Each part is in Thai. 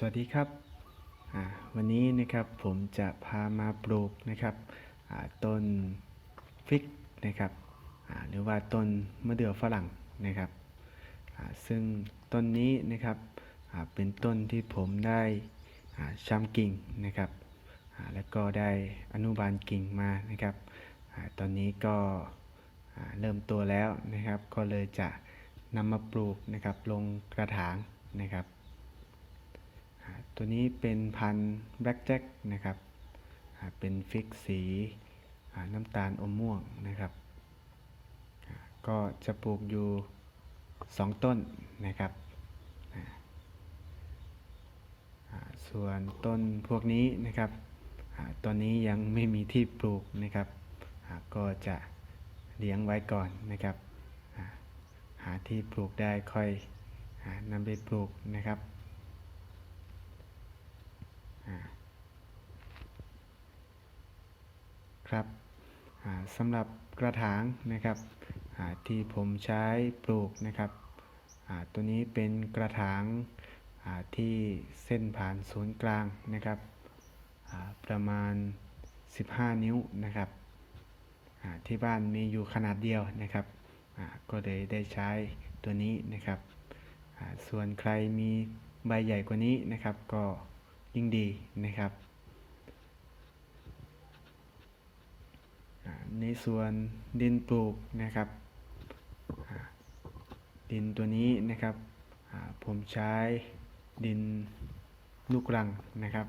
สวัสดีครับวันนี้นะครับผมจะพามาปลูกนะครับต้นพริกนะครับหรือว่าต้นมะเดื่อฝรั่งนะครับซึ่งต้นนี้นะครับเป็นต้นที่ผมได้อ่าชำกิ่งนะครับแล้วก็ได้อนุบาลกิ่งมานะครับอตอนนี้ก็เริ่มโตแล้วนะครับ ก็เลยจะนำมาปลูกนะครับลงกระถางนะครับ ตัวนี้เป็นพันธุ์แบล็กแจ็คนะครับ เป็นฟิกสีน้ำตาลอมม่วงนะครับ ก็จะปลูกอยู่ 2 ต้นนะครับ ส่วนต้นพวกนี้นะครับตอนนี้ยังไม่มีที่ปลูกนะครับ ก็จะเลี้ยงไว้ก่อนนะครับ หาที่ปลูกได้ค่อยนำไปปลูกนะครับ ครับสำหรับกระถางนะครับที่ผมใช้ปลูกนะครับตัวนี้เป็นกระถางที่เส้นผ่านศูนย์กลางนะครับประมาณ 15 นิ้วนะครับที่บ้านมีอยู่ขนาดเดียวนะครับก็เลยได้ใช้ตัวนี้นะครับส่วนใครมีใบใหญ่กว่านี้นะครับก็ ยิ่งดีนะครับ ในส่วนดินปลูกนะครับ ดินตัวนี้นะครับ ผมใช้ดินลูกรังนะครับ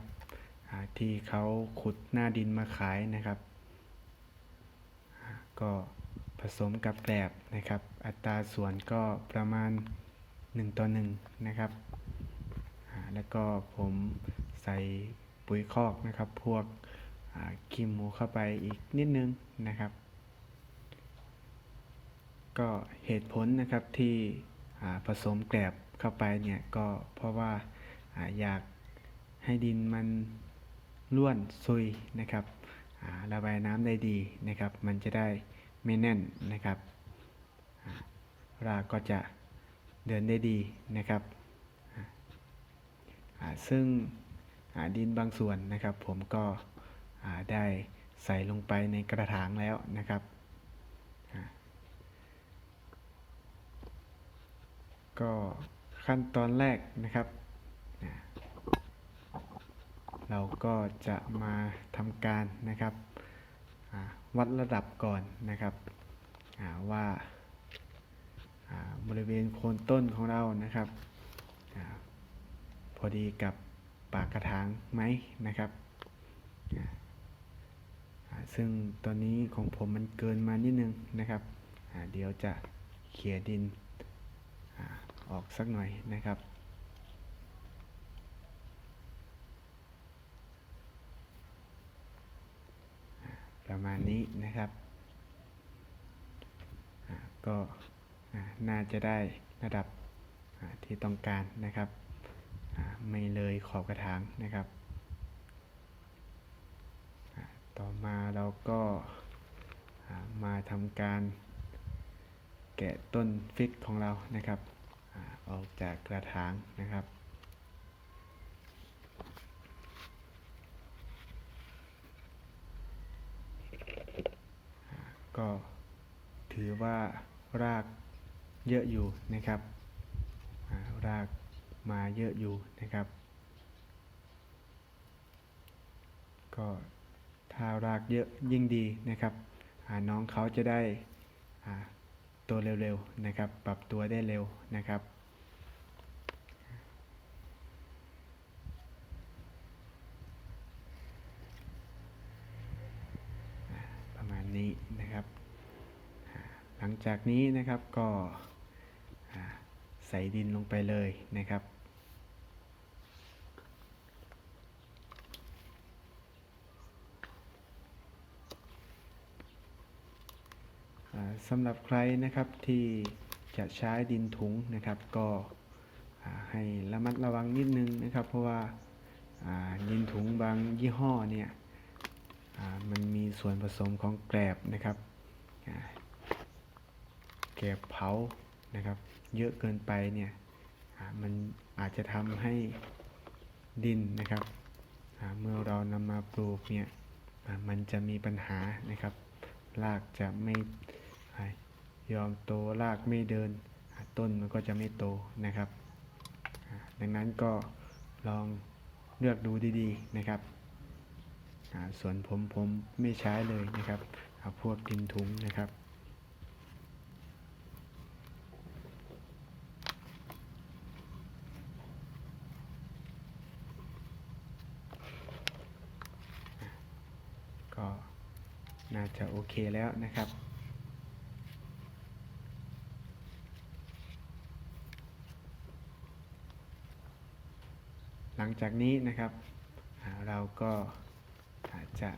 ที่เขาขุดหน้าดินมาขายนะครับ ก็ผสมกับแกลบนะครับ อัตราส่วนก็ประมาณ 1 ต่อ 1 นะครับ แล้วก็ผม ใส่ปุ๋ยคอกนะครับ พวกอ่าขี้หมูเข้าไปอีกนิดนึงนะครับ ก็เหตุผลนะครับที่ผสมแกลบเข้าไปเนี่ยก็เพราะว่าอยากให้ดินมันร่วนซุยนะครับระบายน้ำได้ดีนะครับ มันจะได้ไม่แน่นนะครับรากก็จะเดินได้ดีนะครับซึ่ง ดินบางส่วนนะครับ ผมก็ได้ใส่ลงไปในกระถางแล้วนะครับ ก็ขั้นตอนแรกนะครับ เราก็จะมาทำการนะครับ วัดระดับก่อนนะครับว่าบริเวณโคนต้นของเรานะครับอพอดีกับ ปากกระถางไหมนะครับซึ่งตอนนี้ของผมมันเกินมานิดนึงนะครับเดี๋ยวจะเขี่ยดินออกสักหน่อยนะครับประมาณนี้นะครับก็น่าจะได้ระดับที่ต้องการนะครับ ไม่เลยขอบกระถางนะครับ ต่อมาเราก็มาทำการแกะต้นฟิกของเรานะครับอาอกจากกระถางนะครับก็ถือว่ารากเยอะอยู่นะครับ ราก มาเยอะอยู่นะครับ ก็ถ้ารากเยอะยิ่งดีนะครับอน้องเขาจะได้ตัวเร็วๆนะครับ ปรับตัวได้เร็วนะครับประมาณนี้นะครับ หลังจากนี้นะครับก็ใส่ดินลงไปเลยนะครับ สำหรับใครนะครับที่จะใช้ดินถุงนะครับ ก็ให้ระมัดระวังนิดนึงนะครับ เพราะว่าดินถุงบางยี่ห้อเนี่ยมันมีส่วนผสมของแกลบนะครับแกลบเผานะครับ เยอะเกินไปเนี่ยมันอาจจะทำให้ดินนะครับเมื่อเรานำมาปลูกเนี่ยมันจะมีปัญหานะครับรากจะไม่ ยอมโตรากไม่เดินต้นมันก็จะไม่โตนะครับ ดังนั้นก็ลองเลือกดูดีๆนะครับส่วนผมผมไม่ใช้เลยนะครับเอาพวกดินถุงนะครับก็น่าจะโอเคแล้วนะครับ หลังจากนี้นะครับเราก็อาจจะ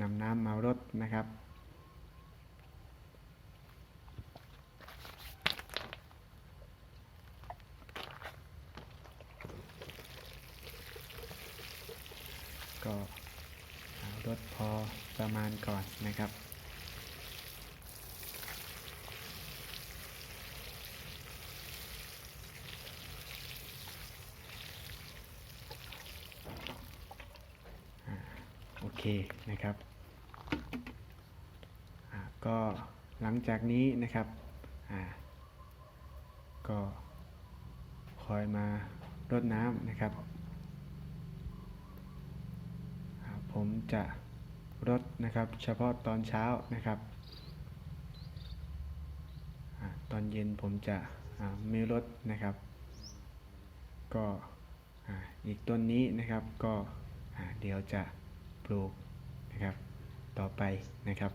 นำน้ำมารดนะครับ ก็รดพอประมาณก่อนนะครับ อ่าโอ เคนะครับก็หลังจากนี้นะครับก็คอยมารดน้ำนะครับ ผมจะรดนะครับ เฉพาะตอนเช้านะครับตอนเย็นผมจะไม่รดนะครับ ก็อีกต้นนี้นะครับก็เดี๋ยวจะ ปลูกนะครับ ต่อไปนะครับ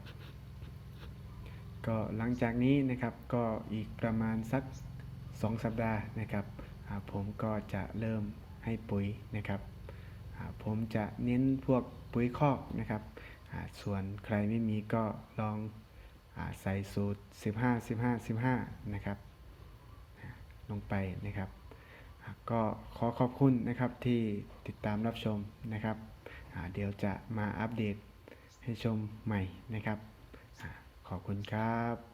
ก็หลังจากนี้นะครับก็อีกประมาณสัก 2 สัปดาห์นะครับผมก็จะเริ่มให้ปุ๋ยนะครับ ผมจะเน้นพวกปุ๋ยคอกนะครับ ส่วนใครไม่มีก็ลองอใส่สูตร 15 15 15 นะครับ ลงไปนะครับ ก็ขอขอบคุณนะครับที่ติดตามรับชมนะครับ เดี๋ยวจะมาอัปเดตให้ชมใหม่นะครับ ขอบคุณครับ